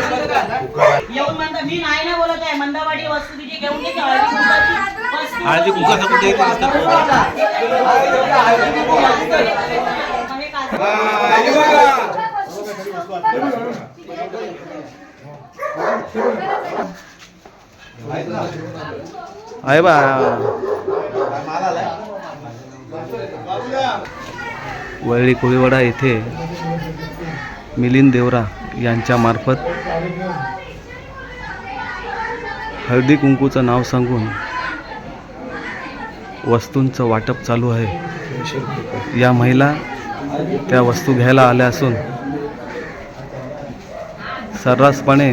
येऊन म्हणता मी नाही ना बोलत आहे मंदावाडी वस्तू तिची घेऊन घे ती हळदी कुंकाची कुठे येते हे? आहे बा. वरळी कोळीवाडा येथे मिलिंद देवरा यांच्या मार्फत हळदी कुंकूचं नाव सांगून वस्तूंचं वाटप चालू आहे. या महिला त्या वस्तू घ्यायला आल्या असून सर्रासपणे